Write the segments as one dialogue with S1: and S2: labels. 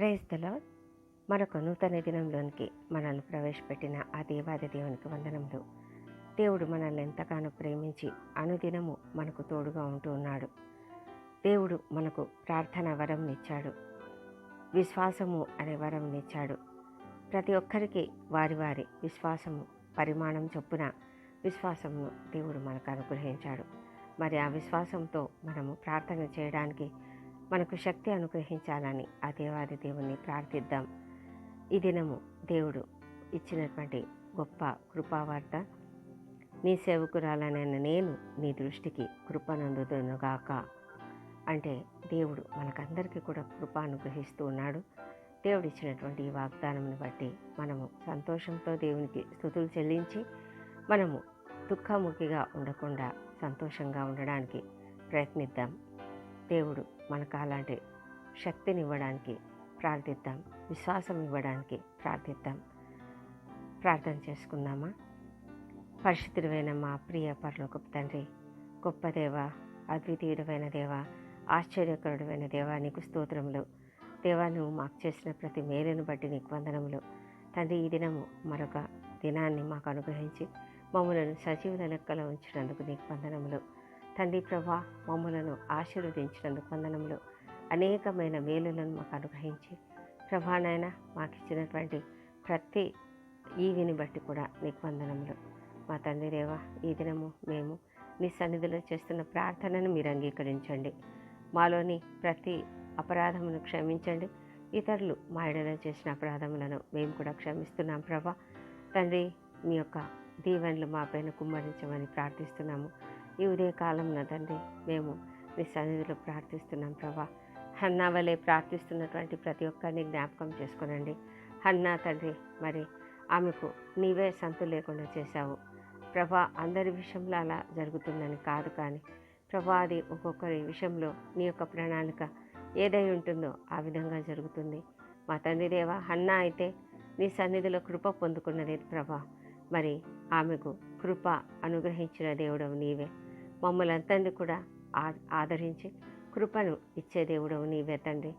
S1: ప్రేస్తలో మరొక నూతన దినంలోనికి మనల్ని ప్రవేశపెట్టిన ఆ దేవాది దేవునికి వందనములు. దేవుడు మనల్ని ఎంతగానో ప్రేమించి అనుదినము మనకు తోడుగా ఉంటూ ఉన్నాడు. దేవుడు మనకు ప్రార్థన వరంనిచ్చాడు విశ్వాసము అనే వరంనిచ్చాడు ప్రతి ఒక్కరికి వారి వారి విశ్వాసము పరిమాణం చొప్పున విశ్వాసమును దేవుడు మనకు అనుగ్రహించాడు. మరి ఆ విశ్వాసంతో మనము ప్రార్థన చేయడానికి మనకు శక్తి అనుగ్రహించాలని ఆ దేవాది దేవుణ్ణి ప్రార్థిద్దాం. ఈ దినము దేవుడు ఇచ్చినటువంటి గొప్ప కృపావార్త. నీ సేవకురాలనైన నేను నీ దృష్టికి కృపనందుదునుగాక. అంటే దేవుడు మనకందరికీ కూడా కృప అనుగ్రహిస్తూ ఉన్నాడు. దేవుడు ఇచ్చినటువంటి ఈ వాగ్దానంను బట్టి మనము సంతోషంతో దేవునికి స్థుతులు చెల్లించి మనము దుఃఖముఖిగా ఉండకుండా సంతోషంగా ఉండడానికి ప్రయత్నిద్దాం. దేవుడు మనకు అలాంటి శక్తిని ఇవ్వడానికి ప్రార్థిద్దాం. విశ్వాసం ఇవ్వడానికి ప్రార్థిద్దాం. ప్రార్థన చేసుకుందామా? పరిశుద్ధుడైన మా ప్రియ పరలోకపు తండ్రి గొప్ప దేవ అద్వితీయుడమైన దేవ ఆశ్చర్యకరుడమైన దేవా నీకు స్తోత్రములు. దేవా నువ్వు మాకు చేసిన ప్రతి మేలును బట్టి నీకు వందనములు. తండ్రి ఈ దినము మరొక దినాన్ని మాకు అనుగ్రహించి మమ్మలను సజీవుల లెక్కలో ఉంచినందుకు నీకు వందనములు. తండ్రి ప్రభా మమ్మలను ఆశీర్వదించినందుకు వందనములు. అనేకమైన మేలులను మాకు అనుగ్రహించి ప్రభానైనా మాకు ఇచ్చినటువంటి ప్రతి ఈవిని బట్టి కూడా నీకు వందనములు. మా తండ్రి దేవా ఈ దినము మేము నీ సన్నిధిలో చేస్తున్న ప్రార్థనను మీరు అంగీకరించండి. మాలోని ప్రతి అపరాధమును క్షమించండి. ఇతరులు మా ఎడలో చేసిన అపరాధములను మేము కూడా క్షమిస్తున్నాం ప్రభా. తండ్రి మీ యొక్క దీవెనలు మా పైన కుమ్మరించమని ప్రార్థిస్తున్నాము. ఈ ఉదయ తండ్రి మేము మీ సన్నిధిలో ప్రార్థిస్తున్నాం ప్రభా. హన్నా వలె ప్రార్థిస్తున్నటువంటి ప్రతి ఒక్కరిని జ్ఞాపకం చేసుకునండి. హన్నా తండ్రి మరి ఆమెకు నీవే సంతు లేకుండా చేశావు. ప్రభా అందరి విషయంలో అలా జరుగుతుందని కాదు కానీ ప్రభా అది ఒక్కొక్కరి విషయంలో నీ యొక్క ప్రణాళిక ఏదై ఉంటుందో ఆ విధంగా జరుగుతుంది. మా తండ్రి దేవా హన్నా అయితే నీ సన్నిధిలో కృప పొందుకున్నది ప్రభా. మరి ఆమెకు కృప అనుగ్రహించిన దేవుడవు నీవే. మమ్మల్ని అంతంది కూడా ఆదరించి కృపను ఇచ్చే దేవుడవు నీవే తండ్రి.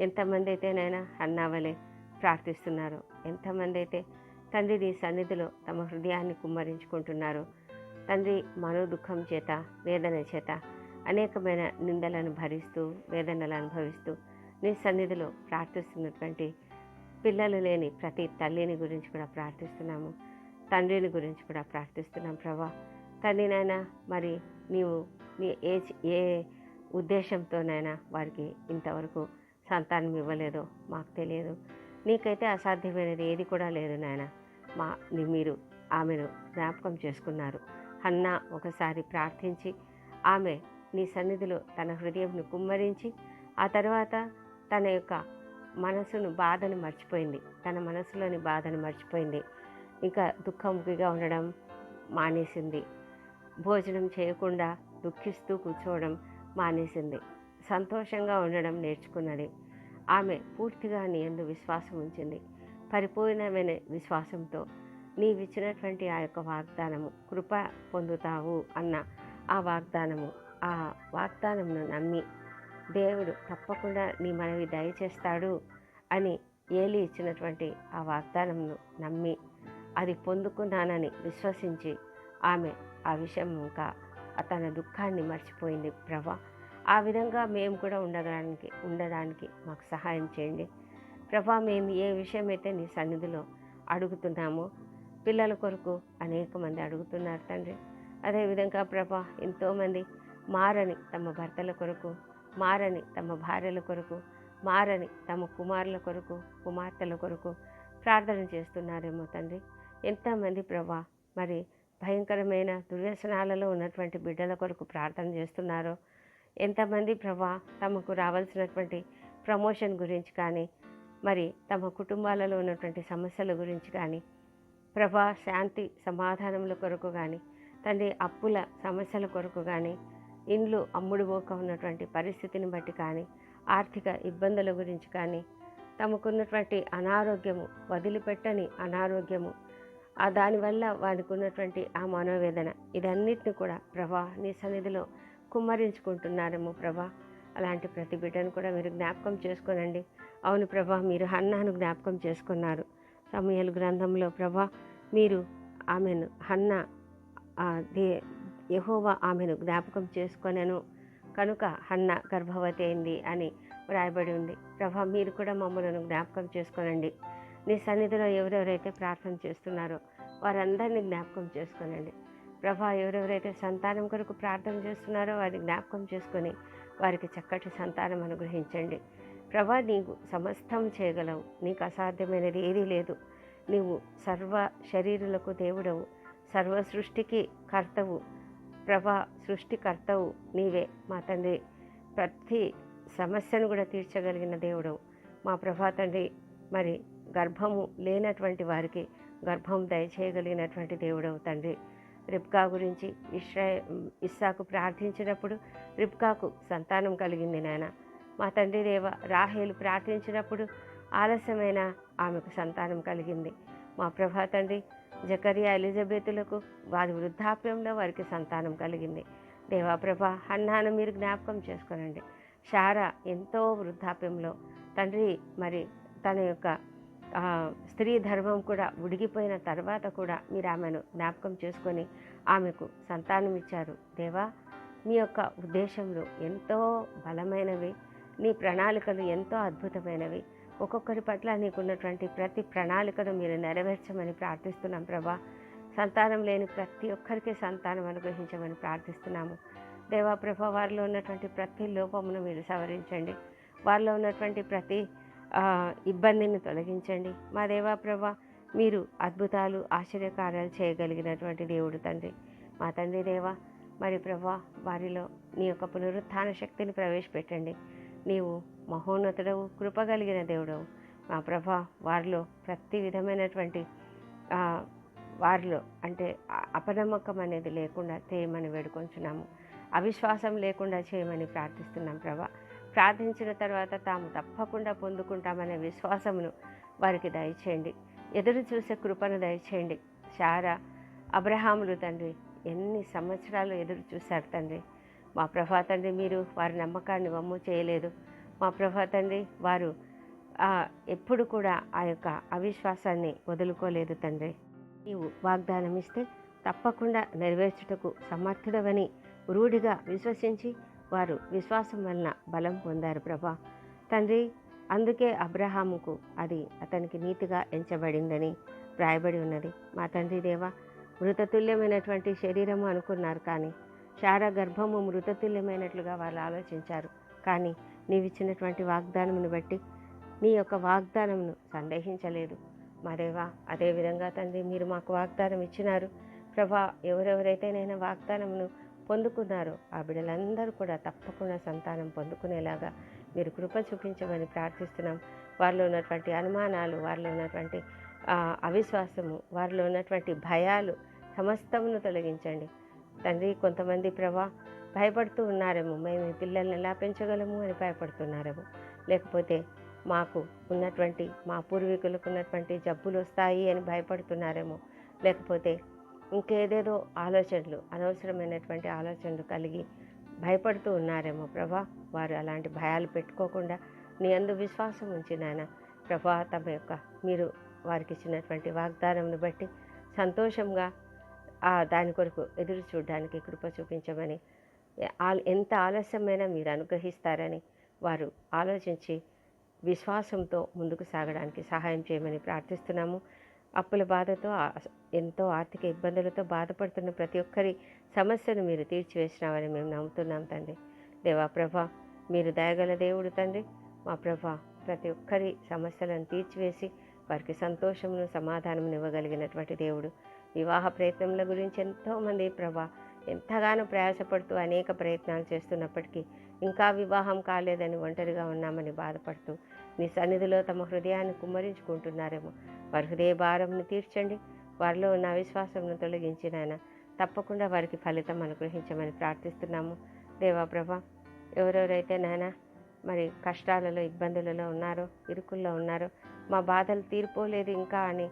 S1: ఎంతమంది అయితే నైనా అన్నావలే ప్రార్థిస్తున్నారో ఎంతమంది అయితే తండ్రి నీ సన్నిధిలో తమ హృదయాన్ని కుమ్మరించుకుంటున్నారో తండ్రి మనో దుఃఖం చేత వేదన చేత అనేకమైన నిందలను భరిస్తూ వేదనలు అనుభవిస్తూ నీ సన్నిధిలో ప్రార్థిస్తున్నటువంటి పిల్లలు లేని ప్రతి తల్లిని గురించి కూడా ప్రార్థిస్తున్నాము. తండ్రిని గురించి కూడా ప్రార్థిస్తున్నాం ప్రభా. తండ్రినైనా మరి నీవు నీ ఏ ఏ ఉద్దేశంతోనైనా వారికి ఇంతవరకు సంతానం ఇవ్వలేదో మాకు తెలియదు. నీకైతే అసాధ్యమైనది ఏది కూడా లేదు నాయన. మా మీరు ఆమెను జ్ఞాపకం చేసుకున్నారు. అన్న ఒకసారి ప్రార్థించి ఆమె నీ సన్నిధిలో తన హృదయంను కుమ్మరించి ఆ తర్వాత తన యొక్క మనసును బాధను మర్చిపోయింది. తన మనసులోని బాధను మర్చిపోయింది. ఇంకా దుఃఖముఖిగా ఉండడం మానేసింది. భోజనం చేయకుండా దుఃఖిస్తూ కూర్చోవడం మానేసింది. సంతోషంగా ఉండడం నేర్చుకున్నది. ఆమె పూర్తిగా నీ ఎందు విశ్వాసం ఉంచింది. పరిపూర్ణమైన విశ్వాసంతో నీవిచ్చినటువంటి ఆ యొక్క వాగ్దానము కృప పొందుతావు అన్న ఆ వాగ్దానము ఆ వాగ్దానమును నమ్మి దేవుడు తప్పకుండా నీ మనవి దయచేస్తాడు అని ఏలి ఇచ్చినటువంటి ఆ వాగ్దానమును నమ్మి అది పొందుకున్నానని విశ్వసించి ఆమె ఆ విషయం ఇంకా తన దుఃఖాన్ని మర్చిపోయింది. ప్రభా ఆ విధంగా మేము కూడా ఉండడానికి ఉండడానికి మాకు సహాయం చేయండి. ప్రభా మేము ఏ విషయం అయితే నీ సన్నిధిలో అడుగుతున్నామో పిల్లల కొరకు అనేక మంది అడుగుతున్నారు తండ్రి. అదేవిధంగా ప్రభా ఎంతోమంది మారని తమ భర్తల కొరకు మారని తమ భార్యల కొరకు మారని తమ కుమారుల కొరకు కుమార్తెల కొరకు ప్రార్థన చేస్తున్నారేమో తండ్రి. ఎంతమంది ప్రభా మరి భయంకరమైన దుర్వ్యసనాలలో ఉన్నటువంటి బిడ్డల కొరకు ప్రార్థన చేస్తున్నారో ఎంతమంది ప్రభా తమకు రావాల్సినటువంటి ప్రమోషన్ గురించి కానీ మరి తమ కుటుంబాలలో ఉన్నటువంటి సమస్యల గురించి కానీ ప్రభా శాంతి సమాధానముల కొరకు కానీ తండ్రి అప్పుల సమస్యల కొరకు కానీ ఇండ్లు అమ్ముడుపోక ఉన్నటువంటి పరిస్థితిని బట్టి కానీ ఆర్థిక ఇబ్బందుల గురించి కానీ తమకున్నటువంటి అనారోగ్యము వదిలిపెట్టని అనారోగ్యము ఆ దానివల్ల వారికి ఉన్నటువంటి ఆ మనోవేదన ఇదన్నిటిని కూడా ప్రభా నీ సన్నిధిలో కుమ్మరించుకుంటున్నారేమో ప్రభా. అలాంటి ప్రతి బిడ్డను కూడా మీరు జ్ఞాపకం చేసుకోనండి. అవును ప్రభా మీరు హన్నాను జ్ఞాపకం చేసుకున్నారు. సమయాల గ్రంథంలో ప్రభా మీరు ఆమెను హన్న దే యహోవా ఆమెను జ్ఞాపకం చేసుకొనెను. కనుక హన్న గర్భవతి అయింది అని వ్రాయబడి ఉంది. ప్రభా మీరు కూడా మమ్మల్ని జ్ఞాపకం చేసుకోనండి. నీ సన్నిధిలో ఎవరెవరైతే ప్రార్థన చేస్తున్నారో వారందరినీ జ్ఞాపకం చేసుకోనండి. ప్రభా ఎవరెవరైతే సంతానం కొరకు ప్రార్థన చేస్తున్నారో వారిని జ్ఞాపకం చేసుకొని వారికి చక్కటి సంతానం అనుగ్రహించండి. ప్రభా నీకు సమస్తం చేయగలవు. నీకు అసాధ్యమైనది ఏదీ లేదు. నీవు సర్వ శరీరులకు దేవుడవు. సర్వ సృష్టికి కర్తవు. ప్రభా సృష్టికర్తవు నీవే మా తండ్రి. ప్రతి సమస్యను కూడా తీర్చగలిగిన దేవుడవు. మా ప్రభా తండ్రి మరి గర్భము లేనటువంటి వారికి గర్భం దయచేయగలిగినటువంటి దేవుడవు తండ్రి. రిబ్కా గురించి ఇష్రా ఇస్సాకు ప్రార్థించినప్పుడు రిబ్కాకు సంతానం కలిగింది నాయన. మా తండ్రి దేవ రాహేలు ప్రార్థించినప్పుడు ఆలస్యమైన ఆమెకు సంతానం కలిగింది. మా ప్రభా తండ్రి జకరియా ఎలిజబెతులకు వారి వృద్ధాప్యంలో వారికి సంతానం కలిగింది. దేవా ప్రభా హన్నాను మీరు జ్ఞాపకం చేసుకోనండి. షారా ఎంతో వృద్ధాప్యంలో తండ్రి మరి తన యొక్క స్త్రీ ధర్మం కూడా ఉడిగిపోయిన తర్వాత కూడా మీరు ఆమెను జ్ఞాపకం చేసుకొని ఆమెకు సంతానం ఇచ్చారు. దేవా మీ యొక్క ఉద్దేశంలో ఎంతో బలమైనవి నీ ప్రణాళికలు ఎంతో అద్భుతమైనవి. ఒక్కొక్కరి పట్ల నీకున్నటువంటి ప్రతి ప్రణాళికను మీరు నెరవేర్చమని ప్రార్థిస్తున్నాం ప్రభా. సంతానం లేని ప్రతి ఒక్కరికి సంతానం అనుగ్రహించమని ప్రార్థిస్తున్నాము. దేవా ప్రభా వారిలో ఉన్నటువంటి ప్రతి లోపమును మీరు సవరించండి. వారిలో ఉన్నటువంటి ప్రతి ఇబ్బందిని తొలగించండి. మా దేవా ప్రభ మీరు అద్భుతాలు ఆశ్చర్యకార్యాలు చేయగలిగినటువంటి దేవుడు తండ్రి. మా తండ్రి దేవా మరి ప్రభా వారిలో నీ యొక్క పునరుత్థాన శక్తిని ప్రవేశపెట్టండి. నీవు మహోన్నతుడవు కృపగలిగిన దేవుడవు. మా ప్రభా వారిలో ప్రతి విధమైనటువంటి వారిలో అంటే అపనమ్మకం అనేది లేకుండా చేయమని వేడుకొంచున్నాము. అవిశ్వాసం లేకుండా చేయమని ప్రార్థిస్తున్నాం ప్రభా. ప్రార్థించిన తర్వాత తాము తప్పకుండా పొందుకుంటామనే విశ్వాసమును వారికి దయచేయండి. ఎదురు చూసే కృపను దయచేయండి. శారా అబ్రహాములు తండ్రి ఎన్ని సంవత్సరాలు ఎదురు చూశారు తండ్రి? మా ప్రభా తండ్రి మీరు వారి నమ్మకాన్ని వమ్ము చేయలేదు. మా ప్రభా తండ్రి వారు ఎప్పుడు కూడా ఆ యొక్క అవిశ్వాసాన్ని వదులుకోలేదు తండ్రి. నీవు వాగ్దానం ఇస్తే తప్పకుండా నెరవేర్చుటకు సమర్థుడవని రూఢిగా విశ్వసించి వారు విశ్వాసం వలన బలం పొందారు ప్రభా. తండ్రి అందుకే అబ్రహాముకు అది అతనికి నీతిగా ఎంచబడిందని వ్రాయబడి ఉన్నది. మా తండ్రి దేవా మృతతుల్యమైనటువంటి శరీరము అనుకున్నారు కానీ శార గర్భము మృతతుల్యమైనట్లుగా వాళ్ళు ఆలోచించారు. కానీ నీవిచ్చినటువంటి వాగ్దానమును బట్టి నీ యొక్క వాగ్దానమును సందేహించలేదు. మా దేవా అదేవిధంగా తండ్రి మీరు మాకు వాగ్దానం ఇచ్చినారు ప్రభా ఎవరెవరైతే నేను వాగ్దానమును పొందుకున్నారో. ఆ బిడ్డలందరూ కూడా తప్పకుండా సంతానం పొందుకునేలాగా మీరు కృప చూపించమని ప్రార్థిస్తున్నాం. వారిలో ఉన్నటువంటి అనుమానాలు వారిలో ఉన్నటువంటి అవిశ్వాసము వారిలో ఉన్నటువంటి భయాలు సమస్తమును తొలగించండి. తండ్రి కొంతమంది ప్రభా భయపడుతూ ఉన్నారేమో మేము ఈ పిల్లల్ని ఎలా పెంచగలము అని భయపడుతున్నారేమో. లేకపోతే మాకు ఉన్నటువంటి మా పూర్వీకులకు ఉన్నటువంటి జబ్బులు వస్తాయి అని భయపడుతున్నారేమో. లేకపోతే ఇంకేదేదో ఆలోచనలు అనవసరమైనటువంటి ఆలోచనలు కలిగి భయపడుతూ ఉన్నారేమో ప్రభా. వారు అలాంటి భయాలు పెట్టుకోకుండా నీ అందు విశ్వాసం ఉంచి నాయన. ప్రభా తమ యొక్క మీరు వారికి ఇచ్చినటువంటి వాగ్దానంను బట్టి సంతోషంగా ఆ దాని కొరకు ఎదురు చూడడానికి కృప చూపించమని ఎంత ఆలస్యమైనా మీరు అనుగ్రహిస్తారని వారు ఆలోచించి విశ్వాసంతో ముందుకు సాగడానికి సహాయం చేయమని ప్రార్థిస్తున్నాము. అప్పుల బాధతో ఎంతో ఆర్థిక ఇబ్బందులతో బాధపడుతున్న ప్రతి ఒక్కరి సమస్యను మీరు తీర్చివేసినామని మేము నమ్ముతున్నాం తండ్రి. దేవా ప్రభా మీరు దయగల దేవుడు తండ్రి. మా ప్రభా ప్రతి ఒక్కరి సమస్యలను తీర్చివేసి వారికి సంతోషమును సమాధానం ఇవ్వగలిగినటువంటి దేవుడు. వివాహ ప్రయత్నముల గురించి ఎంతోమంది ప్రభా ఎంతగానో ప్రయాసపడుతూ అనేక ప్రయత్నాలు చేస్తున్నప్పటికీ ఇంకా వివాహం కాలేదని ఒంటరిగా ఉన్నామని బాధపడుతూ నీ సన్నిధిలో తమ హృదయాన్ని కుమ్మరించుకుంటున్నారేమో. వారి హృదయ భారంను తీర్చండి. వారిలో ఉన్న అవిశ్వాసంను తొలగించి నాయన తప్పకుండా వారికి ఫలితం అనుగ్రహించమని ప్రార్థిస్తున్నాము. దేవాప్రభ ఎవరెవరైతే నాయన మరి కష్టాలలో ఇబ్బందులలో ఉన్నారో ఇరుకుల్లో ఉన్నారో మా బాధలు తీరిపోలేదు ఇంకా అని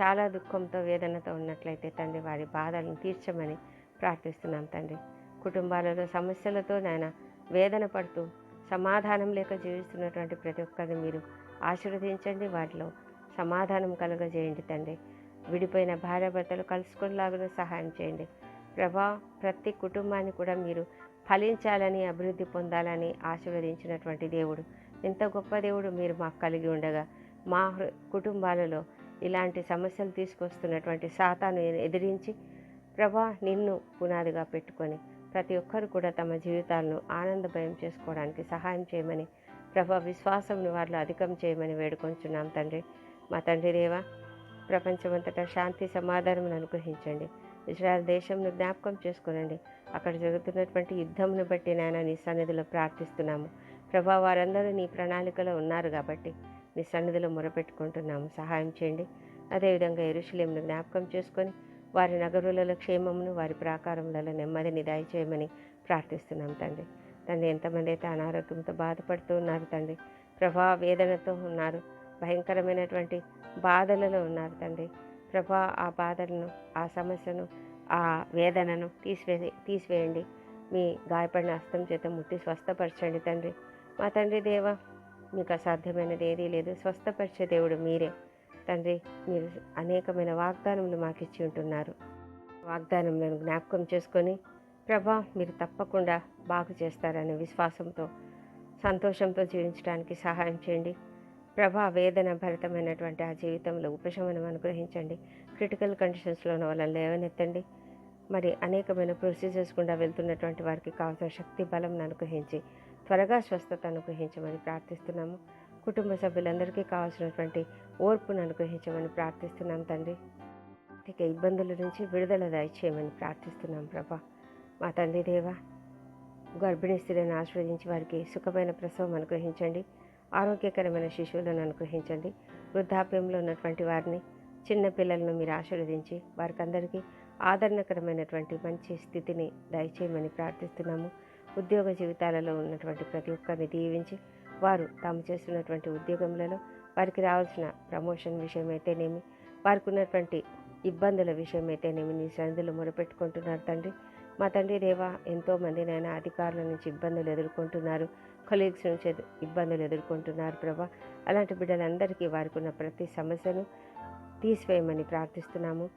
S1: చాలా దుఃఖంతో వేదనతో ఉన్నట్లయితే తండ్రి వారి బాధలను తీర్చమని ప్రార్థిస్తున్నాం తండ్రి. కుటుంబాలలో సమస్యలతో నాయన వేదన పడుతూ సమాధానం లేక జీవిస్తున్నటువంటి ప్రతి ఒక్కరిని మీరు ఆశీర్వదించండి. వారిలో సమాధానం కలుగజేయండి తండ్రి. విడిపోయిన భార్యాభర్తలు కలుసుకునేలాగా సహాయం చేయండి. ప్రభా ప్రతి కుటుంబాన్ని కూడా మీరు ఫలించాలని అభివృద్ధి పొందాలని ఆశీర్వదించినటువంటి దేవుడు. ఎంత గొప్ప దేవుడు మీరు మాకు కలిగి ఉండగా మా హృ- కుటుంబాలలో ఇలాంటి సమస్యలు తీసుకొస్తున్నటువంటి సాతాను ఎదిరించి ప్రభా నిన్ను పునాదిగా పెట్టుకొని ప్రతి ఒక్కరు కూడా తమ జీవితాలను ఆనందభయం చేసుకోవడానికి సహాయం చేయమని ప్రభా విశ్వాసంను వారిలో అధికం చేయమని వేడుకొంచున్నాం తండ్రి. మా తండ్రి దేవా ప్రపంచమంతటా శాంతి సమాధానం అనుగ్రహించండి. ఇజ్రాయల్ దేశంను జ్ఞాపకం చేసుకునండి. అక్కడ జరుగుతున్నటువంటి యుద్ధంను బట్టి నాయన నీ సన్నిధిలో ప్రార్థిస్తున్నాము. ప్రభా వారందరూ నీ ప్రణాళికలో ఉన్నారు కాబట్టి నీ సన్నిధిలో మొరపెట్టుకుంటున్నాము. సహాయం చేయండి. అదేవిధంగా ఎరుషులేంను జ్ఞాపకం చేసుకొని వారి నగరులలో క్షేమమును వారి ప్రాకారములలో నెమ్మదిని దయచేయమని ప్రార్థిస్తున్నాం తండ్రి. తండ్రి ఎంతమంది అయితే అనారోగ్యంతో బాధపడుతూ ఉన్నారు తండ్రి ప్రభా వేదనతో ఉన్నారు. భయంకరమైనటువంటి బాధలలో ఉన్నారు తండ్రి. ప్రభా ఆ బాధలను ఆ సమస్యను ఆ వేదనను తీసివే తీసివేయండి. మీ గాయపడిన హస్తం చేత ముట్టి స్వస్థపరచండి తండ్రి. మా తండ్రి దేవ మీకు అసాధ్యమైనది ఏదీ లేదు. స్వస్థపరిచే దేవుడు మీరే. తండ్రి మీరు అనేకమైన వాగ్దానములు మాకు ఇచ్చి ఉంటున్నారు. వాగ్దానములను జ్ఞాపకం చేసుకొని ప్రభా మీరు తప్పకుండా బాగు చేస్తారనే విశ్వాసంతో సంతోషంతో జీవించడానికి సహాయం చేయండి. ప్రభా వేదన భరితమైనటువంటి ఆ జీవితంలో ఉపశమనం అనుగ్రహించండి. క్రిటికల్ కండిషన్స్లో ఉన్న వాళ్ళని లేవనెత్తండి. మరి అనేకమైన ప్రొసీజర్స్ గుండా వెళ్తున్నటువంటి వారికి కావాల్సిన శక్తి బలం అనుగ్రహించి త్వరగా స్వస్థత అనుగ్రహించమని ప్రార్థిస్తున్నాము. కుటుంబ సభ్యులందరికీ కావాల్సినటువంటి ఓర్పును అనుగ్రహించమని ప్రార్థిస్తున్నాం తండ్రి. ఆర్థిక ఇబ్బందుల నుంచి విడుదల దయచేయమని ప్రార్థిస్తున్నాం ప్రభా. మా తండ్రి దేవా గర్భిణీ స్త్రీలను ఆశ్రయించి వారికి సుఖమైన ప్రసవం అనుగ్రహించండి. ఆరోగ్యకరమైన శిశువులను అనుగ్రహించండి. వృద్ధాప్యంలో ఉన్నటువంటి వారిని చిన్నపిల్లలను మీరు ఆశీర్వదించి వారికి అందరికీ ఆదరణకరమైనటువంటి మంచి స్థితిని దయచేయమని ప్రార్థిస్తున్నాము. ఉద్యోగ జీవితాలలో ఉన్నటువంటి ప్రతి ఒక్కరిని దీవించి వారు తాము చేస్తున్నటువంటి ఉద్యోగంలో వారికి రావాల్సిన ప్రమోషన్ విషయమైతేనేమి వారికి ఉన్నటువంటి ఇబ్బందుల విషయమైతేనేమి నీ సన్నిధిలో మొరపెట్టుకుంటున్నారు తండ్రి. మా తండ్రి దేవా ఎంతోమంది నైనా అధికారుల నుంచి ఇబ్బందులు ఎదుర్కొంటున్నారు. కొలీగ్స్ నుంచి ఇబ్బందులు ఎదుర్కొంటున్నారు ప్రభా. అలాంటి బిడ్డలందరికీ వారికి ఉన్న ప్రతి సమస్యను తీసివేయమని ప్రార్థిస్తున్నాము.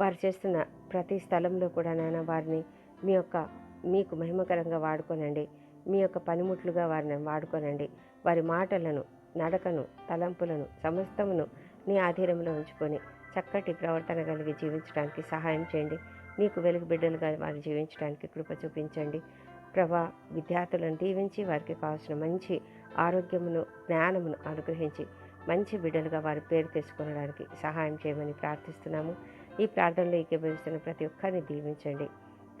S1: వారు చేస్తున్న ప్రతి స్థలంలో కూడా నాన్న వారిని మీ యొక్క మీకు మహిమకరంగా వాడుకోనండి. మీ యొక్క పనిముట్లుగా వారిని వాడుకోనండి. వారి మాటలను నడకను తలంపులను సమస్తమును నీ ఆధీనంలో ఉంచుకొని చక్కటి ప్రవర్తన కలిగి జీవించడానికి సహాయం చేయండి. నీకు వెలుగు బిడ్డలుగా వారు జీవించడానికి కృప చూపించండి. ప్రభా విద్యార్థులను దీవించి వారికి కావాల్సిన మంచి ఆరోగ్యమును జ్ఞానమును అనుగ్రహించి మంచి బిడ్డలుగా వారి పేరు తెచ్చుకోవడానికి సహాయం చేయమని ప్రార్థిస్తున్నాము. ఈ ప్రార్థనలో ఏకీభవిస్తున్న ప్రతి ఒక్కరిని దీవించండి.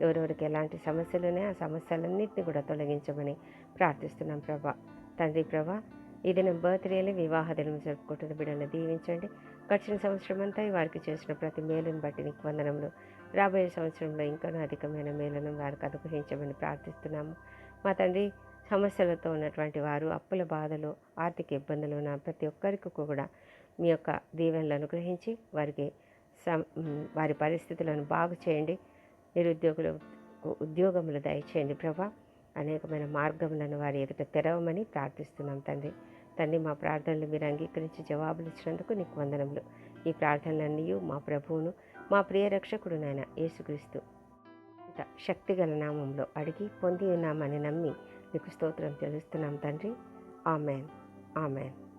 S1: ఎవరెవరికి ఎలాంటి సమస్యలు ఉన్నాయో ఆ సమస్యలన్నింటినీ కూడా తొలగించమని ప్రార్థిస్తున్నాం ప్రభా. తండ్రి ప్రభా ఈ దినం బర్త్డేలో వివాహ దినం జరుపుకుంటున్న బిడ్డలను దీవించండి. గడిచిన సంవత్సరం అంతా వారికి చేసిన ప్రతి మేలును బట్టి నీకు వందనములు రాబోయే సంవత్సరంలో ఇంకా అధికమైన మేలను వారికి అనుగ్రహించమని ప్రార్థిస్తున్నాము. మా తండ్రి సమస్యలతో ఉన్నటువంటి వారు అప్పుల బాధలు ఆర్థిక ఇబ్బందులు ఉన్న ప్రతి ఒక్కరికి కూడా మీ యొక్క దీవెనలు అనుగ్రహించి వారికి సం వారి పరిస్థితులను బాగు చేయండి. నిరుద్యోగులు ఉద్యోగములు దయచేయండి ప్రభా. అనేకమైన మార్గములను వారి ఎదుట తెరవమని ప్రార్థిస్తున్నాం తండ్రి. తండ్రి మా ప్రార్థనలు మీరు అంగీకరించి జవాబులు ఇచ్చినందుకు నీకు వందనములు. ఈ ప్రార్థనలన్నీ మా ప్రభువును మా ప్రియ రక్షకుడు నాయన యేసుక్రీస్తు. శక్తిగల నామంలో అడిగి పొంది ఉన్నామని నమ్మి నీకు స్తోత్రం తెలుస్తున్నాం తండ్రి. ఆమెన్. ఆమెన్.